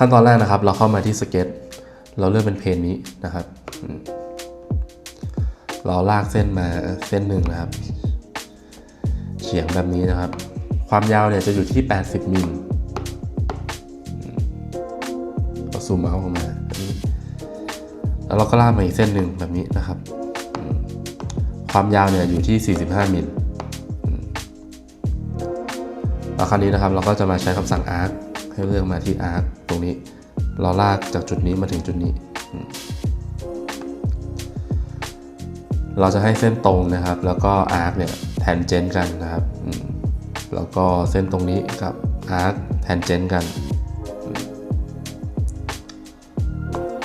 ขั้นตอนแรกนะครับ เราเข้ามาที่สเก็ตเราเลือกเป็นเพนนี้นะครับ เราลากเส้นมาเส้นหนึ่งนะครับ เฉียงแบบนี้นะครับ ความยาวเนี่ยจะอยู่ที่ 80มิลอืมเราซูมเอาออกมาแล้วเราก็ลากมาอีกเส้นหนึ่งแบบนี้นะครับ ความยาวเนี่ยอยู่ที่ 45มิลแล้วคราวนี้นะครับเราก็จะมาใช้คำสั่ง arc ให้เลือกมาที่ arc ตรงนี้ เราลากจากจุดนี้มาถึงจุดนี้ เราจะให้เส้นตรงนะครับ แล้วก็ arc เนี่ยแทนเจนกันนะครับ แล้วก็เส้นตรงนี้กับ arc แทนเจนกัน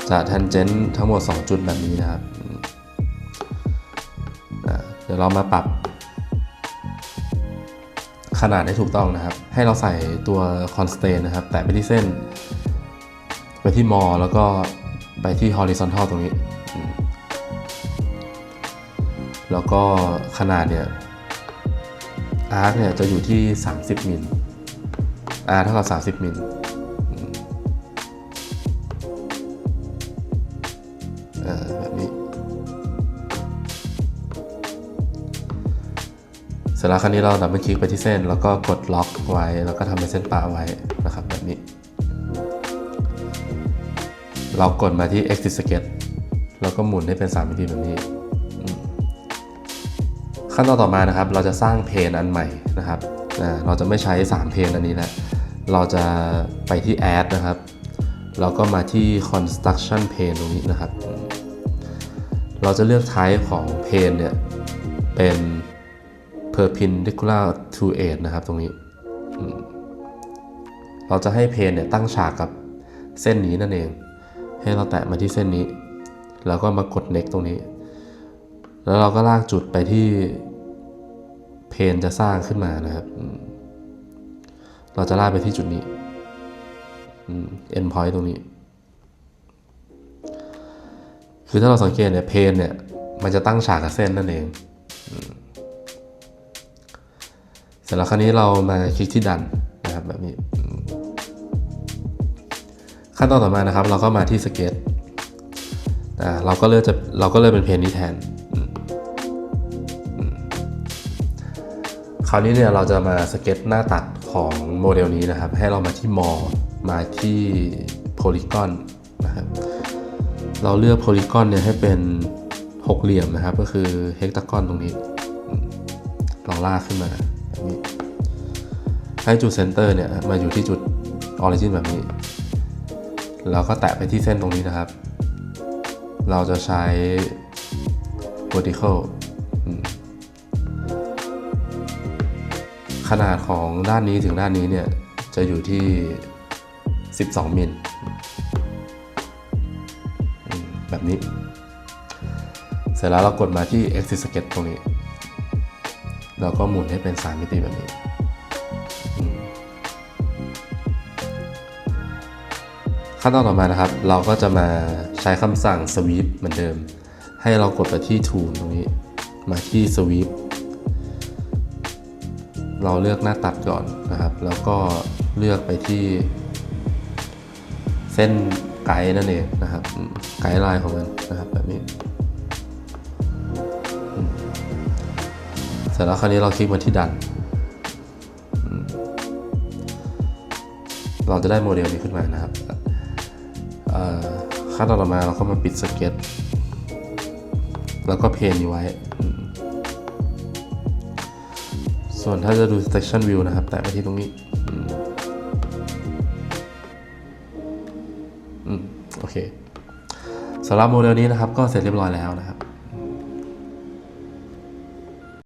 จะแทนเจนทั้งหมด 2 จุดแบบนี้นะครับ เดี๋ยวเรามาปรับ ขนาดให้ถูกต้องนะครับ ให้เราใส่ตัวคอนสเตนนะครับ แตะไปที่เส้น ไปที่มอ แล้วก็ไปที่ horizontal ตรงนี้ แล้วก็ขนาดเนี่ยอาร์ทเนี่ยจะอยู่ที่ 30มิล r เท่ากับ 30มิล ร็จแล้วคราวนี้เราดับเบิลคลิกไปที่เส้น แล้วก็กดล็อกไว้ แล้วก็ทำเป็นเส้นปะไว้นะครับแบบนี้ เรากดมาที่ exit sketch แล้วก็หมุนให้เป็น3มิติแบบนี้ ขั้นตอนต่อมานะครับ เราจะสร้างเพนอันใหม่นะครับเราจะไม่ใช้ 3 เพนอันนี้แล้วเราจะไปที่ add นะครับแล้วก็มาที่ construction pane ตรงนี้นะครับ เราจะเลือก type ของ pane เนี่ย เป็น perpendicular to edge นะครับตรงนี้ เราจะให้ pane เนี่ยตั้งฉากกับเส้นนี้นั่นเอง ให้เราแตะมาที่เส้นนี้ แล้วก็มากด next ตรงนี้ แล้วเราก็ลากจุดไปที่เพนจะสร้างขึ้นมานะครับ เราจะลากไปที่จุดนี้ end point ตรงนี้ คือถ้าเราสังเกตเนี่ยเพนเนี่ยมันจะตั้งฉากกับเส้นนั่นเองอ เสร็จแล้วคราวนี้เรามาคลิกที่ดันนะครับแบบนี้ขั้นตอนต่อมานะครับ เราก็มาที่สเก็ตเราก็เลือกจะเราก็เลือกเป็นเพนนี้แทนคราวนี้เนี่ยเราจะมาสเก็ตหน้าตัดของโมเดลนี้นะครับ ให้เรามาที่มอมาที่โพลีกอนนะครับเราเลือกโพลีกอนเนี่ยให้เป็นหกเหลี่ยมนะครับ ก็คือเฮกตากอนตรงนี้อืมเราลากขึ้นมา นี้ให้จุดเซนเตอร์เนี่ยมาอยู่ที่จุดออริจินแบบนี้แล้วก็แตะไปที่เส้นตรงนี้นะครับ เราจะใช้ vertical ขนาดของด้านนี้ถึงด้านนี้เนี่ยจะอยู่ที่ 12 มิลแบบนี้ เสร็จแล้วเรากดมาที่ exit sketch ตรงนี้ เราก็หมุนให้เป็น3มิติแบบนี้ ขั้นตอนต่อมานะครับ เราก็จะมาใช้คำสั่ง sweep เหมือนเดิม ให้เรากดไปที่ tool ตรงนี้ มาที่ sweep เราเลือกหน้าตัดก่อนนะครับ แล้วก็เลือกไปที่ เส้นไกด์นั่นเองนะครับ ไกด์ไลน์ของมันนะครับแบบนี้ เสร็จแล้วคราวนี้เราคลิกมาที่ดัน เราจะได้โมเดลนี้ขึ้นมานะครับเอ่อขั้นตอนต่อมาเราก็มาปิดสเก็ต แล้วก็เพนนี้ไว้ ส่วนถ้าจะดู section view นะครับ แตะไปที่ตรงนี้อืมโอเคสำหรับโมเดลนี้นะครับก็เสร็จเรียบร้อยแล้วนะครับ